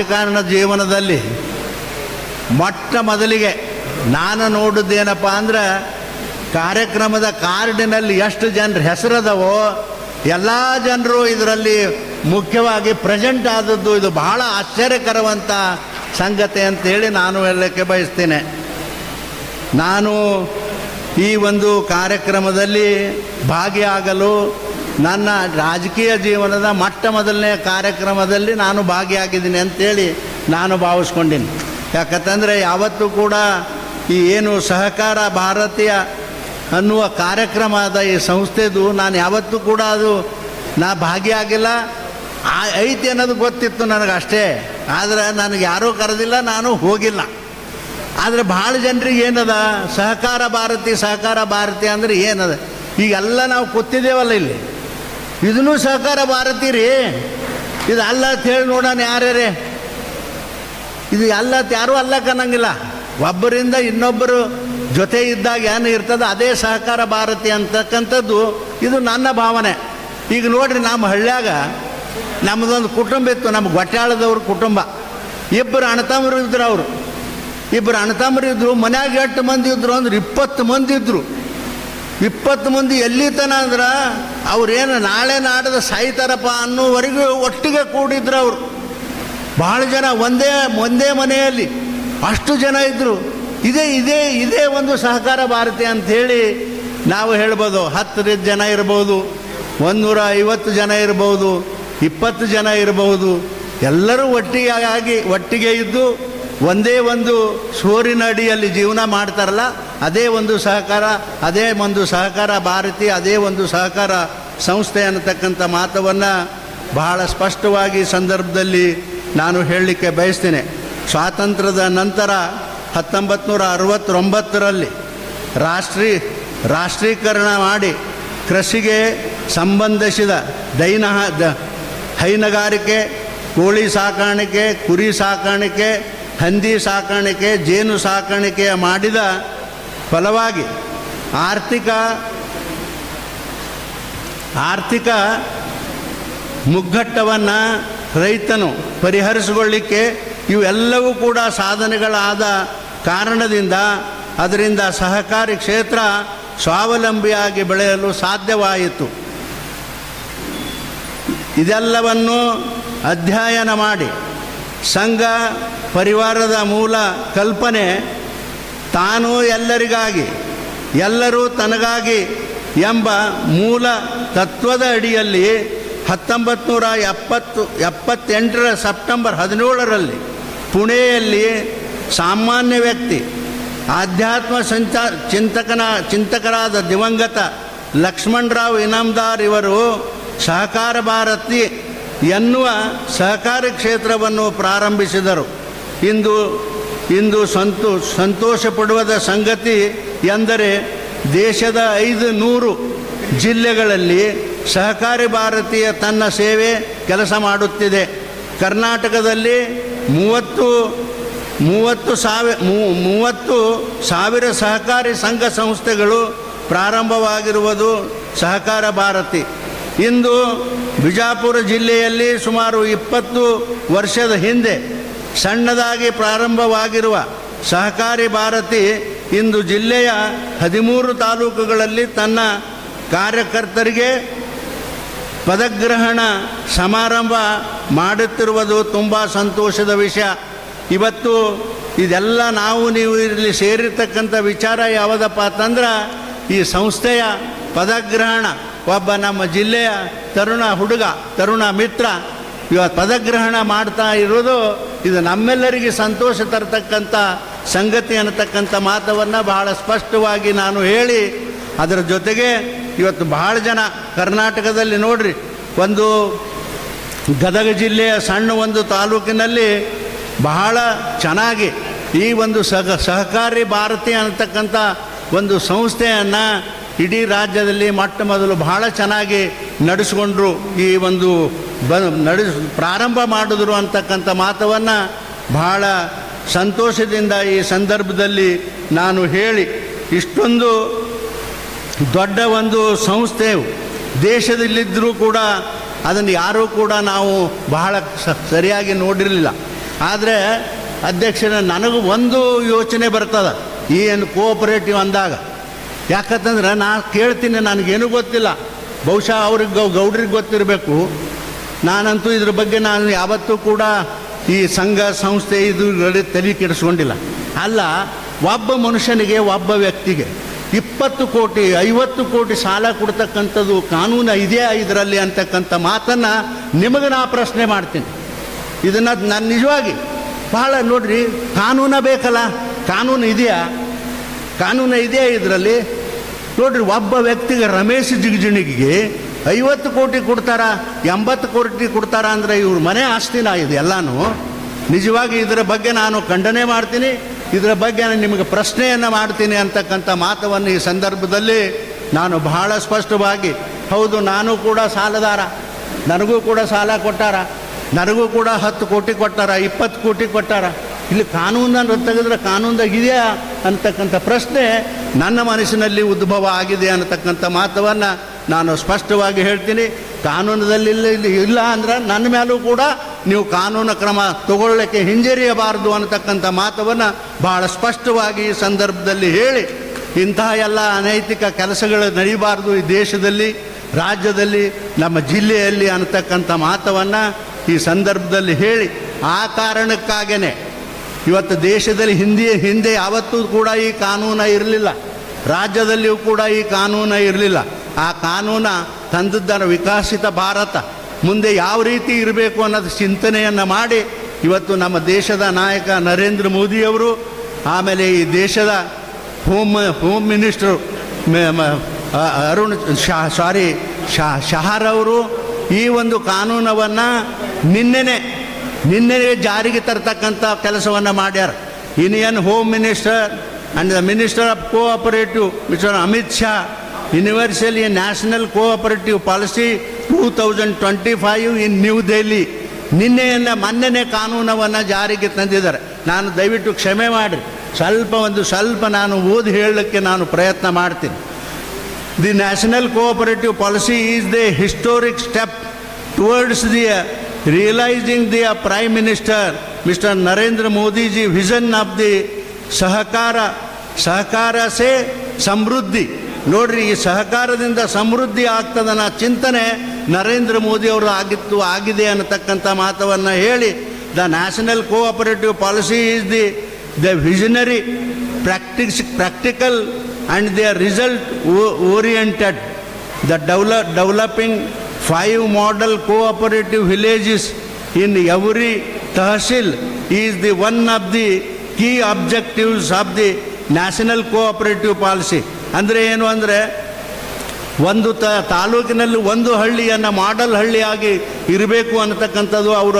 ರಾಜಕಾರಣ ಜೀವನದಲ್ಲಿ ಮೊಟ್ಟ ಮೊದಲಿಗೆ ನಾನು ನೋಡಿದ್ದೇನಪ್ಪ ಅಂದ್ರೆ ಕಾರ್ಯಕ್ರಮದ ಕಾರ್ಡಿನಲ್ಲಿ ಎಷ್ಟು ಜನರ ಹೆಸರದವೋ ಎಲ್ಲ ಜನರು ಇದರಲ್ಲಿ ಮುಖ್ಯವಾಗಿ ಪ್ರೆಸೆಂಟ್ ಆದದ್ದು ಇದು ಬಹಳ ಆಶ್ಚರ್ಯಕರವಂಥ ಸಂಗತಿ ಅಂತೇಳಿ ನಾನು ಹೇಳಲಿಕ್ಕೆ ಬಯಸ್ತೇನೆ. ನಾನು ಈ ಒಂದು ಕಾರ್ಯಕ್ರಮದಲ್ಲಿ ಭಾಗಿಯಾಗಲು ನನ್ನ ರಾಜಕೀಯ ಜೀವನದ ಮೊಟ್ಟ ಮೊದಲನೇ ಕಾರ್ಯಕ್ರಮದಲ್ಲಿ ನಾನು ಭಾಗಿಯಾಗಿದ್ದೀನಿ ಅಂತೇಳಿ ನಾನು ಭಾವಿಸ್ಕೊಂಡೀನಿ. ಯಾಕಂತಂದರೆ ಯಾವತ್ತೂ ಕೂಡ ಈ ಏನು ಸಹಕಾರ ಭಾರತೀಯ ಅನ್ನುವ ಕಾರ್ಯಕ್ರಮ ಅದ ಈ ಸಂಸ್ಥೆದು ನಾನು ಯಾವತ್ತೂ ಕೂಡ ಅದು ನಾ ಭಾಗಿಯಾಗಿಲ್ಲ. ಆ- ಐತಿ ಅನ್ನೋದು ಗೊತ್ತಿತ್ತು ನನಗೆ ಅಷ್ಟೇ ಆದರೆ ನನಗೆ ಯಾರೂ ಕರೆದಿಲ್ಲ, ನಾನು ಹೋಗಿಲ್ಲ. ಆದರೆ ಭಾಳ ಜನರಿಗೆ ಏನದ, ಸಹಕಾರ ಭಾರತಿ ಸಹಕಾರ ಭಾರತಿ ಅಂದರೆ ಏನದ? ಈಗೆಲ್ಲ ನಾವು ಕೂತಿದ್ದೇವಲ್ಲ ಇಲ್ಲಿ. ಇದನ್ನೂ ಸಹಕಾರ ಭಾರತಿ ಇದು ಅಲ್ಲ ಅಂತ ಹೇಳಿ ನೋಡೋಣ ಯಾರ್ಯಾರೇ. ಇದು ಅಲ್ಲ ಯಾರೂ ಅಲ್ಲ ಕನ್ನಂಗಿಲ್ಲ ಒಬ್ಬರಿಂದ ಇನ್ನೊಬ್ಬರು ಜೊತೆ ಇದ್ದಾಗ ಏನು ಇರ್ತದೆ ಅದೇ ಸಹಕಾರ ಭಾರತಿ ಅಂತಕ್ಕಂಥದ್ದು ಇದು ನನ್ನ ಭಾವನೆ. ಈಗ ನೋಡ್ರಿ ನಮ್ಮ ಹಳ್ಳ್ಯಾಗ ನಮ್ಮದೊಂದು ಕುಟುಂಬ ಇತ್ತು, ನಮ್ಮ ಗೊಟ್ಟಾಳದವ್ರ ಕುಟುಂಬ. ಇಬ್ಬರು ಅಣ್ಣತಮ್ಮರು ಇದ್ರು ಅವರು. ಇಬ್ಬರು ಅಣ್ಣತಮ್ಮರು ಇದ್ದರು ಮನ್ಯಾಗ ಎಷ್ಟು ಮಂದಿ ಇದ್ರು, ಅಂದ್ರೆ ಇಪ್ಪತ್ತು ಮಂದಿ ಇದ್ರು. ಇಪ್ಪತ್ತು ಮಂದಿ ಎಲ್ಲಿತನ ಅಂದ್ರೆ ಅವ್ರೇನು ನಾಳೆ ನಾಡದ ಸಾಯ್ತಾರಪ್ಪ ಅನ್ನೋವರೆಗೂ ಒಟ್ಟಿಗೆ ಕೂಡಿದ್ರು ಅವರು. ಭಾಳ ಜನ ಒಂದೇ ಒಂದೇ ಮನೆಯಲ್ಲಿ. ಅಷ್ಟು ಜನ ಇದ್ದರು ಇದೇ ಇದೇ ಇದೇ ಒಂದು ಸಹಕಾರ ಭಾರತಿ ಅಂಥೇಳಿ ನಾವು ಹೇಳ್ಬೋದು. ಹತ್ತು ಜನ ಇರ್ಬೋದು. ಒಂದೂರ ಐವತ್ತು ಜನ ಇರ್ಬೋದು. ಇಪ್ಪತ್ತು ಜನ ಇರಬಹುದು ಎಲ್ಲರೂ ಒಟ್ಟಿಗೆ ಆಗಿ, ಒಟ್ಟಿಗೆ ಇದ್ದು ಒಂದೇ ಒಂದು ಸೂರಿನ ಅಡಿಯಲ್ಲಿ ಜೀವನ ಮಾಡ್ತಾರಲ್ಲ, ಅದೇ ಒಂದು ಸಹಕಾರ, ಅದೇ ಒಂದು ಸಹಕಾರ ಭಾರತಿ, ಅದೇ ಒಂದು ಸಹಕಾರ ಸಂಸ್ಥೆ ಅನ್ನತಕ್ಕಂಥ ಮಾತವನ್ನು ಬಹಳ ಸ್ಪಷ್ಟವಾಗಿ ಸಂದರ್ಭದಲ್ಲಿ ನಾನು ಹೇಳಲಿಕ್ಕೆ ಬಯಸ್ತೇನೆ. ಸ್ವಾತಂತ್ರ್ಯದ ನಂತರ ಹತ್ತೊಂಬತ್ತು ನೂರ ಅರವತ್ತೊಂಬತ್ತರಲ್ಲಿ ರಾಷ್ಟ್ರೀ, ರಾಷ್ಟ್ರೀಕರಣ ಮಾಡಿ ಕೃಷಿಗೆ ಸಂಬಂಧಿಸಿದ ದೈನ ಹೈನುಗಾರಿಕೆ, ಕೋಳಿ ಸಾಕಾಣಿಕೆ, ಕುರಿ ಸಾಕಾಣಿಕೆ ಹಂದಿ ಸಾಕಾಣಿಕೆ, ಜೇನು ಸಾಕಾಣಿಕೆ ಮಾಡಿದ ಫಲವಾಗಿ ಆರ್ಥಿಕ ಆರ್ಥಿಕ ಮುಗ್ಗಟ್ಟವನ್ನು ರೈತನು ಪರಿಹರಿಸಿಕೊಳ್ಳಿಕ್ಕೆ ಇವೆಲ್ಲವೂ ಕೂಡ ಸಾಧನೆಗಳಾದ ಕಾರಣದಿಂದ ಅದರಿಂದ ಸಹಕಾರಿ ಕ್ಷೇತ್ರ ಸ್ವಾವಲಂಬಿಯಾಗಿ ಬೆಳೆಯಲು ಸಾಧ್ಯವಾಯಿತು. ಇದೆಲ್ಲವನ್ನು ಅಧ್ಯಯನ ಮಾಡಿ ಸಂಘ ಪರಿವಾರದ ಮೂಲ ಕಲ್ಪನೆ ತಾನು ಎಲ್ಲರಿಗಾಗಿ, ಎಲ್ಲರೂ ತನಗಾಗಿ ಎಂಬ ಮೂಲ ತತ್ವದ ಅಡಿಯಲ್ಲಿ ಹತ್ತೊಂಬತ್ತು ನೂರ ಎಪ್ಪತ್ತು, ಎಪ್ಪತ್ತೆಂಟರ ಸೆಪ್ಟೆಂಬರ್ ಹದಿನೇಳರಲ್ಲಿ ಪುಣೆಯಲ್ಲಿ ಸಾಮಾನ್ಯ ವ್ಯಕ್ತಿ, ಆಧ್ಯಾತ್ಮ ಸಂಚ, ಚಿಂತಕನ, ಚಿಂತಕರಾದ ದಿವಂಗತ ಲಕ್ಷ್ಮಣರಾವ್ ಇನಾಮ್ದಾರ್ ಇವರು ಸಹಕಾರ ಭಾರತಿ ಎನ್ನುವ ಸಹಕಾರಿ ಕ್ಷೇತ್ರವನ್ನು ಪ್ರಾರಂಭಿಸಿದರು. ಇಂದು ಇಂದು ಸಂತೋ ಸಂತೋಷ ಪಡುವದ ಸಂಗತಿ ಎಂದರೆ ದೇಶದ ಐದು ನೂರು ಜಿಲ್ಲೆಗಳಲ್ಲಿ ಸಹಕಾರಿ ಭಾರತೀಯ ತನ್ನ ಸೇವೆ ಕೆಲಸ ಮಾಡುತ್ತಿದೆ. ಕರ್ನಾಟಕದಲ್ಲಿ ಮೂವತ್ತು ಮೂವತ್ತು ಸಾವಿ ಮೂವತ್ತು ಸಾವಿರ ಸಹಕಾರಿ ಸಂಘ ಸಂಸ್ಥೆಗಳು ಪ್ರಾರಂಭವಾಗಿರುವುದು ಸಹಕಾರ ಭಾರತಿ. ಇಂದು ಬಿಜಾಪುರ ಜಿಲ್ಲೆಯಲ್ಲಿ ಸುಮಾರು ಇಪ್ಪತ್ತು ವರ್ಷದ ಹಿಂದೆ ಸಣ್ಣದಾಗಿ ಪ್ರಾರಂಭವಾಗಿರುವ ಸಹಕಾರಿ ಭಾರತಿ ಇಂದು ಜಿಲ್ಲೆಯ ಹದಿಮೂರು ತಾಲೂಕುಗಳಲ್ಲಿ ತನ್ನ ಕಾರ್ಯಕರ್ತರಿಗೆ ಪದಗ್ರಹಣ ಸಮಾರಂಭ ಮಾಡುತ್ತಿರುವುದು ತುಂಬ ಸಂತೋಷದ ವಿಷಯ. ಇವತ್ತು ಇದೆಲ್ಲ ನಾವು ನೀವು ಇಲ್ಲಿ ಸೇರಿರ್ತಕ್ಕಂಥ ವಿಚಾರ ಯಾವುದಪ್ಪ ಅಂತಂದ್ರೆ ಈ ಸಂಸ್ಥೆಯ ಪದಗ್ರಹಣ ಒಬ್ಬ ನಮ್ಮ ಜಿಲ್ಲೆಯ ತರುಣ ಹುಡುಗ, ತರುಣ ಮಿತ್ರ ಇವತ್ತು ಪದಗ್ರಹಣ ಮಾಡ್ತಾ ಇರೋದು ಇದು ನಮ್ಮೆಲ್ಲರಿಗೆ ಸಂತೋಷ ತರತಕ್ಕಂಥ ಸಂಗತಿ ಅನ್ನತಕ್ಕಂಥ ಮಾತವನ್ನು ಬಹಳ ಸ್ಪಷ್ಟವಾಗಿ ನಾನು ಹೇಳಿ, ಅದರ ಜೊತೆಗೆ ಇವತ್ತು ಬಹಳ ಜನ ಕರ್ನಾಟಕದಲ್ಲಿ ನೋಡ್ರಿ, ಒಂದು ಗದಗ ಜಿಲ್ಲೆಯ ಸಣ್ಣ ಒಂದು ತಾಲೂಕಿನಲ್ಲಿ ಬಹಳ ಚೆನ್ನಾಗಿ ಈ ಒಂದು ಸಹ, ಸಹಕಾರಿ ಭಾರತಿ ಅನ್ನತಕ್ಕಂಥ ಒಂದು ಸಂಸ್ಥೆಯನ್ನು ಇಡೀ ರಾಜ್ಯದಲ್ಲಿ ಮೊಟ್ಟ ಮೊದಲು ಬಹಳ ಚೆನ್ನಾಗಿ ನಡೆಸ್ಕೊಂಡ್ರು ಈ ಒಂದು ಬ ನಡೆಸ್ ಪ್ರಾರಂಭ ಮಾಡಿದ್ರು ಅಂತಕ್ಕಂಥ ಮಾತವನ್ನು ಬಹಳ ಸಂತೋಷದಿಂದ ಈ ಸಂದರ್ಭದಲ್ಲಿ ನಾನು ಹೇಳಿ. ಇಷ್ಟೊಂದು ದೊಡ್ಡ ಒಂದು ಸಂಸ್ಥೆ ದೇಶದಲ್ಲಿದ್ದರೂ ಕೂಡ ಅದನ್ನು ಯಾರೂ ಕೂಡ ನಾವು ಬಹಳ ಸರಿಯಾಗಿ ನೋಡಿರಲಿಲ್ಲ. ಆದರೆ ಅಧ್ಯಕ್ಷರ, ನನಗೂ ಒಂದು ಯೋಚನೆ ಬರ್ತದೆ, ಈ ಏನು ಕೋಆಪರೇಟಿವ್ ಅಂದಾಗ. ಯಾಕಂತಂದ್ರೆ ನಾನು ಕೇಳ್ತೀನಿ, ನನಗೇನು ಗೊತ್ತಿಲ್ಲ. ಬಹುಶಃ ಅವ್ರಿಗೆ ಗೌ, ಗೌಡ್ರಿಗೆ ಗೊತ್ತಿರಬೇಕು. ನಾನಂತೂ ಇದ್ರ ಬಗ್ಗೆ ನಾನು ಯಾವತ್ತೂ ಕೂಡ ಈ ಸಂಘ, ಸಂಸ್ಥೆ ಇದು ತಲೆ ಕೆಡಿಸ್ಕೊಂಡಿಲ್ಲ. ಅಲ್ಲ, ಒಬ್ಬ ಮನುಷ್ಯನಿಗೆ, ಒಬ್ಬ ವ್ಯಕ್ತಿಗೆ ಇಪ್ಪತ್ತು ಕೋಟಿ, ಐವತ್ತು ಕೋಟಿ ಸಾಲ ಕೊಡ್ತಕ್ಕಂಥದ್ದು ಕಾನೂನು ಇದೆಯಾ ಇದರಲ್ಲಿ ಅಂತಕ್ಕಂಥ ಮಾತನ್ನು ನಿಮಗೆ ನಾ ಪ್ರಶ್ನೆ ಮಾಡ್ತೀನಿ. ಇದನ್ನು ನಾನು ನಿಜವಾಗಿ, ಬಹಳ ನೋಡ್ರಿ, ಕಾನೂನ ಬೇಕಲ್ಲ, ಕಾನೂನು ಇದೆಯಾ? ಕಾನೂನು ಇದೆಯಾ ಇದರಲ್ಲಿ? ನೋಡ್ರಿ, ಒಬ್ಬ ವ್ಯಕ್ತಿಗೆ ರಮೇಶ್ ಜಿಗಜಿಣಿಗೆ ಐವತ್ತು ಕೋಟಿ ಕೊಡ್ತಾರ, ಎಂಬತ್ತು ಕೋಟಿ ಕೊಡ್ತಾರ ಅಂದರೆ ಇವ್ರ ಮನೆ ಆಸ್ತಿನ ಇದು ಎಲ್ಲನೂ. ನಿಜವಾಗಿ ಇದರ ಬಗ್ಗೆ ನಾನು ಖಂಡನೆ ಮಾಡ್ತೀನಿ, ಇದರ ಬಗ್ಗೆ ನಾನು ನಿಮಗೆ ಪ್ರಶ್ನೆಯನ್ನು ಮಾಡ್ತೀನಿ ಅಂತಕ್ಕಂಥ ಮಾತವನ್ನು ಈ ಸಂದರ್ಭದಲ್ಲಿ ನಾನು ಬಹಳ ಸ್ಪಷ್ಟವಾಗಿ, ಹೌದು, ನಾನು ಕೂಡ ಸಾಲದಾರ, ನನಗೂ ಕೂಡ ಸಾಲ ಕೊಟ್ಟಾರ, ನನಗೂ ಕೂಡ ಹತ್ತು ಕೋಟಿ ಕೊಟ್ಟಾರ, ಇಪ್ಪತ್ತು ಕೋಟಿ ಕೊಟ್ಟಾರ. ಇಲ್ಲಿ ಕಾನೂನನ್ನು ತೆಗೆದ್ರೆ ಕಾನೂನ್ದಾಗ ಇದೆಯಾ ಅಂತಕ್ಕಂಥ ಪ್ರಶ್ನೆ ನನ್ನ ಮನಸ್ಸಿನಲ್ಲಿ ಉದ್ಭವ ಆಗಿದೆ ಅನ್ನತಕ್ಕಂಥ ಮಾತವನ್ನು ನಾನು ಸ್ಪಷ್ಟವಾಗಿ ಹೇಳ್ತೀನಿ. ಕಾನೂನದಲ್ಲಿ ಇಲ್ಲ ಅಂದ್ರೆ ನನ್ನ ಮೇಲೂ ಕೂಡ ನೀವು ಕಾನೂನು ಕ್ರಮ ತಗೊಳ್ಳಕ್ಕೆ ಹಿಂಜರಿಯಬಾರದು ಅನ್ನತಕ್ಕಂಥ ಮಾತವನ್ನು ಭಾಳ ಸ್ಪಷ್ಟವಾಗಿ ಈ ಸಂದರ್ಭದಲ್ಲಿ ಹೇಳಿ. ಇಂತಹ ಎಲ್ಲ ಅನೈತಿಕ ಕೆಲಸಗಳು ನಡೀಬಾರ್ದು ಈ ದೇಶದಲ್ಲಿ, ರಾಜ್ಯದಲ್ಲಿ, ನಮ್ಮ ಜಿಲ್ಲೆಯಲ್ಲಿ ಅನ್ನತಕ್ಕಂಥ ಮಾತವನ್ನು ಈ ಸಂದರ್ಭದಲ್ಲಿ ಹೇಳಿ. ಆ ಕಾರಣಕ್ಕಾಗೇ ಇವತ್ತು ದೇಶದಲ್ಲಿ ಹಿಂದಿ, ಹಿಂದೆ ಯಾವತ್ತೂ ಕೂಡ ಈ ಕಾನೂನು ಇರಲಿಲ್ಲ. ರಾಜ್ಯದಲ್ಲಿಯೂ ಕೂಡ ಈ ಕಾನೂನು ಇರಲಿಲ್ಲ. ಆ ಕಾನೂನ ತಂದದ್ದರ ವಿಕಸಿತ ಭಾರತ. ಮುಂದೆ ಯಾವ ರೀತಿ ಇರಬೇಕು ಅನ್ನೋದು ಚಿಂತನೆಯನ್ನು ಮಾಡಿ ಇವತ್ತು ನಮ್ಮ ದೇಶದ ನಾಯಕ ನರೇಂದ್ರ ಮೋದಿಯವರು, ಆಮೇಲೆ ಈ ದೇಶದ home home minister Arun Shah, sorry, Shah, ಶಹರವರು ಈ ಒಂದು ಕಾನೂನವನ್ನು ನಿನ್ನೆನೆ ನಿನ್ನೆನೆ ಜಾರಿಗೆ ತರ್ತಕ್ಕಂಥ ಕೆಲಸವನ್ನು ಮಾಡ್ಯಾರ. Indian home minister and the minister of cooperative mister Amit Shah universally national cooperative policy two thousand twenty five in New Delhi ನಿನ್ನೆಯನ್ನು ಮೊನ್ನೆನೇ ಕಾನೂನವನ್ನು ಜಾರಿಗೆ ತಂದಿದ್ದಾರೆ. ನಾನು ದಯವಿಟ್ಟು ಕ್ಷಮೆ ಮಾಡಿರಿ. ಸ್ವಲ್ಪ ಒಂದು ಸ್ವಲ್ಪ ನಾನು ಓದಿ ಹೇಳಲಿಕ್ಕೆ ನಾನು ಪ್ರಯತ್ನ ಮಾಡ್ತೀನಿ. The national cooperative policy is the historic step towards the realising the prime minister mister Narendra Modiji vision of the sahakara sahakara se ಸಮೃದ್ಧಿ ನೋಡ್ರಿ ಈ ಸಹಕಾರದಿಂದ ಸಮೃದ್ಧಿ ಆಗ್ತದನ್ನ ಚಿಂತನೆ ನರೇಂದ್ರ ಮೋದಿ ಅವರು ಆಗಿತ್ತು ಆಗಿದೆ ಅನ್ನತಕ್ಕಂಥ ಮಾತವನ್ನು ಹೇಳಿ the national cooperative policy is the the visionary practice practical and their result o- oriented the develop, developing five model cooperative villages in every tahsil is the one of the key objectives of the national cooperative policy ಅಂದರೆ ಏನು ಅಂದರೆ, ಒಂದು ತ, ತಾಲೂಕಿನಲ್ಲಿ ಒಂದು ಹಳ್ಳಿಯನ್ನು model ಹಳ್ಳಿಯಾಗಿ ಇರಬೇಕು ಅನ್ನತಕ್ಕಂಥದ್ದು ಅವರ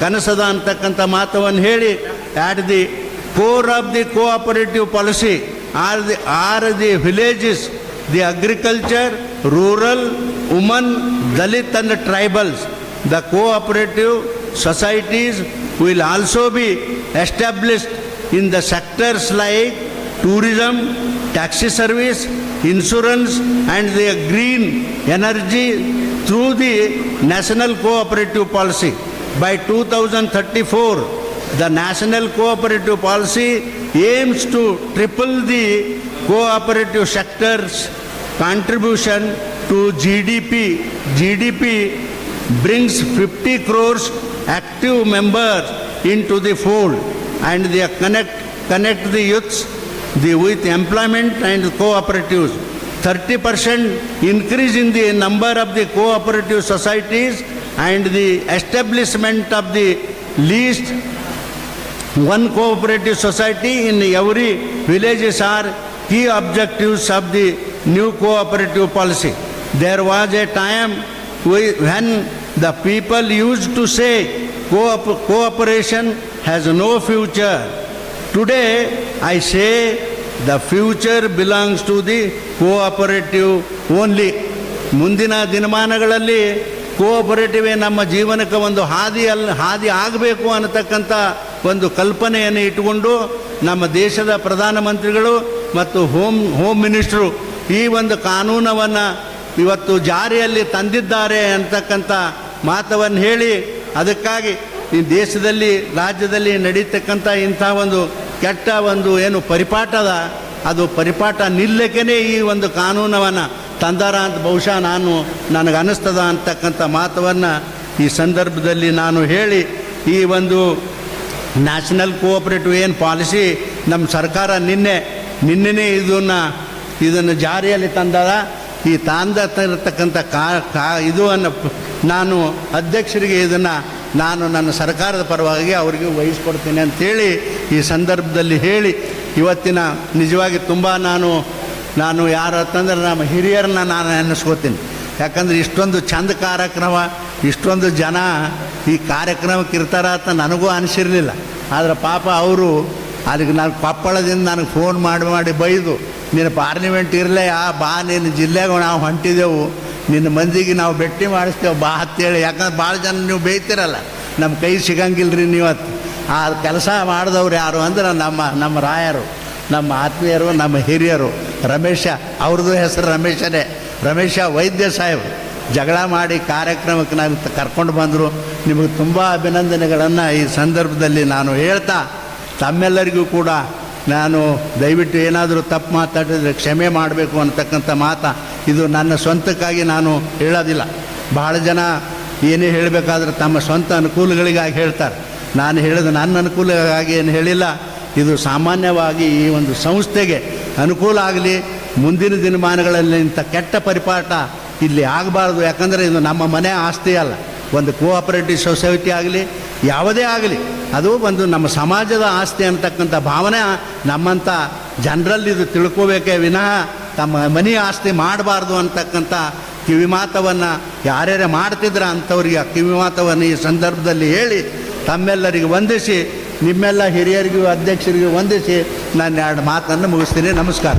ಕನಸದ ಅಂತಕ್ಕಂಥ ಮಾತವನ್ನು ಹೇಳಿ at the core of the cooperative policy are the are the villages the agriculture rural women, Dalit and tribals, the cooperative societies will also be established in the sectors like tourism, taxi service, insurance and the green energy through the national cooperative policy. By 2034, the national cooperative policy aims to triple the cooperative sector's contribution to GDP. GDP brings 50 crores active members into the fold and they connect, connect the youths the, with employment and cooperatives. 30% increase in the number of the cooperative societies and the establishment of the least one cooperative society in every villages are key objectives of the new cooperative policy. There was a time when the people used to say Co cooperation has no future. Today, I say the future belongs to the cooperative only. ಮುಂದಿನ ದಿನಮಾನಗಳಲ್ಲಿ ಕೋಆಪರೇಟಿವೇ ನಮ್ಮ ಜೀವನಕ್ಕೆ ಒಂದು ಹಾದಿ ಅಲ್ಲ ಹಾದಿ ಆಗಬೇಕು ಅನ್ನತಕ್ಕಂಥ ಒಂದು ಕಲ್ಪನೆಯನ್ನು ಇಟ್ಟುಕೊಂಡು ನಮ್ಮ ದೇಶದ ಪ್ರಧಾನಮಂತ್ರಿಗಳು ಮತ್ತು ಹೋಮ್ ಹೋಮ್ ಮಿನಿಸ್ಟ್ರು ಈ ಒಂದು ಕಾನೂನವನ್ನು ಇವತ್ತು ಜಾರಿಯಲ್ಲಿ ತಂದಿದ್ದಾರೆ ಅಂತಕ್ಕಂಥ ಮಾತವನ್ನು ಹೇಳಿ ಅದಕ್ಕಾಗಿ ಈ ದೇಶದಲ್ಲಿ, ರಾಜ್ಯದಲ್ಲಿ ನಡೀತಕ್ಕಂಥ ಇಂಥ ಒಂದು ಕೆಟ್ಟ ಒಂದು ಏನು ಪರಿಪಾಠ ಅದ ಪರಿಪಾಠ ನಿಲ್ಲಕ್ಕೇ ಈ ಒಂದು ಕಾನೂನವನ್ನು ತಂದಾರ ಅಂತ ಬಹುಶಃ ನಾನು ನನಗೆ ಅನ್ನಿಸ್ತದ ಅಂತಕ್ಕಂಥ ಮಾತವನ್ನು ಈ ಸಂದರ್ಭದಲ್ಲಿ ನಾನು ಹೇಳಿ ಈ ಒಂದು ನ್ಯಾಷನಲ್ ಕೋಆಪರೇಟಿವ್ ಏನು ಪಾಲಿಸಿ ನಮ್ಮ ಸರ್ಕಾರ ನಿನ್ನೆ ನಿನ್ನೆ ಇದನ್ನು ಇದನ್ನು ಜಾರಿಯಲ್ಲಿ ತಂದದ ಈ ತಾಂದ ತರತಕ್ಕಂಥ ಕಾ ಕಾ ಇದು ಅನ್ನು ನಾನು ಅಧ್ಯಕ್ಷರಿಗೆ ಇದನ್ನು ನಾನು ನನ್ನ ಸರ್ಕಾರದ ಪರವಾಗಿ ಅವರಿಗೆ ವಹಿಸ್ಕೊಡ್ತೀನಿ ಅಂಥೇಳಿ ಈ ಸಂದರ್ಭದಲ್ಲಿ ಹೇಳಿ ಇವತ್ತಿನ ನಿಜವಾಗಿ ತುಂಬ ನಾನು ನಾನು ಯಾರು ಅಂತಂದ್ರೆ ನಮ್ಮ ಹಿರಿಯರನ್ನ ನಾನು ಎನ್ನಿಸ್ಕೋತೀನಿ. ಯಾಕಂದ್ರೆ ಇಷ್ಟೊಂದು ಚಂದ ಕಾರ್ಯಕ್ರಮ, ಇಷ್ಟೊಂದು ಜನ ಈ ಕಾರ್ಯಕ್ರಮಕ್ಕೆ ಇರ್ತಾರ ಅಂತ ನನಗೂ ಅನಿಸಿರಲಿಲ್ಲ. ಆದರೆ ಪಾಪ ಅವರು ಅಲ್ಲಿಗೆ ನಾನು ಕೊಪ್ಪಳದಿಂದ ನನಗೆ ಫೋನ್ ಮಾಡಿ ಮಾಡಿ ಬೈದು, ನಿನ್ನ ಪಾರ್ಲಿಮೆಂಟ್ ಇರಲೇ, ಆ ಬಾ, ನಿನ್ನ ಜಿಲ್ಲೆಗೆ ನಾವು ಹೊಂಟಿದೆವು. ನಿನ್ನ ಮಂದಿಗೆ ನಾವು ಭೇಟಿ ಮಾಡಿಸ್ತೇವೆ, ಬಾ ಅಂತೇಳಿ ಯಾಕಂದ್ರೆ ಭಾಳ ಜನ ನೀವು ಬೇಯ್ತಿರಲ್ಲ. ನಮ್ಮ ಕೈ ಸಿಗಂಗಿಲ್ಲರಿ ನೀವತ್ತು ಆ ಕೆಲಸ ಮಾಡಿದವ್ರು ಯಾರು ಅಂದ್ರೆ ನಮ್ಮ ನಮ್ಮ ರಾಯರು, ನಮ್ಮ ಆತ್ಮೀಯರು, ನಮ್ಮ ಹಿರಿಯರು. ರಮೇಶ, ಅವ್ರದ್ದು ಹೆಸರು ರಮೇಶನೇ. ರಮೇಶ ವೈದ್ಯ ಸಾಹೇಬ್, ಜಗಳ ಮಾಡಿ ಕಾರ್ಯಕ್ರಮಕ್ಕೆ ನಾನು ಕರ್ಕೊಂಡು ಬಂದರು. ನಿಮಗೆ ತುಂಬ ಅಭಿನಂದನೆಗಳನ್ನು ಈ ಸಂದರ್ಭದಲ್ಲಿ ನಾನು ಹೇಳ್ತಾ ತಮ್ಮೆಲ್ಲರಿಗೂ ಕೂಡ ನಾನು ದಯವಿಟ್ಟು ಏನಾದರೂ ತಪ್ಪು ಮಾತಾಡಿದರೆ ಕ್ಷಮೆ ಮಾಡಬೇಕು ಅನ್ನತಕ್ಕಂಥ ಮಾತ ಇದು ನನ್ನ ಸ್ವಂತಕ್ಕಾಗಿ ನಾನು ಹೇಳೋದಿಲ್ಲ. ಬಹಳ ಜನ ಏನೇ ಹೇಳಬೇಕಾದ್ರೆ ತಮ್ಮ ಸ್ವಂತ ಅನುಕೂಲಗಳಿಗಾಗಿ ಹೇಳ್ತಾರೆ. ನಾನು ಹೇಳಿದ ನನ್ನ ಅನುಕೂಲಗಾಗಿ ಏನು ಹೇಳಿಲ್ಲ. ಇದು ಸಾಮಾನ್ಯವಾಗಿ ಈ ಒಂದು ಸಂಸ್ಥೆಗೆ ಅನುಕೂಲ ಆಗಲಿ, ಮುಂದಿನ ದಿನಮಾನಗಳಲ್ಲಿ ಇಂಥ ಕೆಟ್ಟ ಪರಿಪಾಠ ಇಲ್ಲಿ ಆಗಬಾರ್ದು. ಯಾಕಂದರೆ ಇದು ನಮ್ಮ ಮನೆ ಆಸ್ತಿ ಅಲ್ಲ. ಒಂದು ಕೋಆಪರೇಟಿವ್ ಸೊಸೈಟಿ ಆಗಲಿ ಯಾವುದೇ ಆಗಲಿ, ಅದು ಒಂದು ನಮ್ಮ ಸಮಾಜದ ಆಸ್ತಿ ಅಂತಕ್ಕಂಥ ಭಾವನೆ ನಮ್ಮಂಥ ಜನರಲ್ಲಿ ಇದು ತಿಳ್ಕೋಬೇಕೇ ವಿನಃ ತಮ್ಮ ಮನೆ ಆಸ್ತಿ ಮಾಡಬಾರ್ದು ಅಂತಕ್ಕಂಥ ಕಿವಿಮಾತವನ್ನು ಯಾರ್ಯಾರೇ ಮಾಡ್ತಿದ್ರ ಅಂಥವ್ರಿಗೆ ಆ ಕಿವಿಮಾತವನ್ನು ಈ ಸಂದರ್ಭದಲ್ಲಿ ಹೇಳಿ ತಮ್ಮೆಲ್ಲರಿಗೆ ವಂದಿಸಿ, ನಿಮ್ಮೆಲ್ಲ ಹಿರಿಯರಿಗೂ ಅಧ್ಯಕ್ಷರಿಗೂ ವಂದಿಸಿ, ನಾನು ಎರಡು ಮಾತನ್ನು ಮುಗಿಸ್ತೀನಿ. ನಮಸ್ಕಾರ.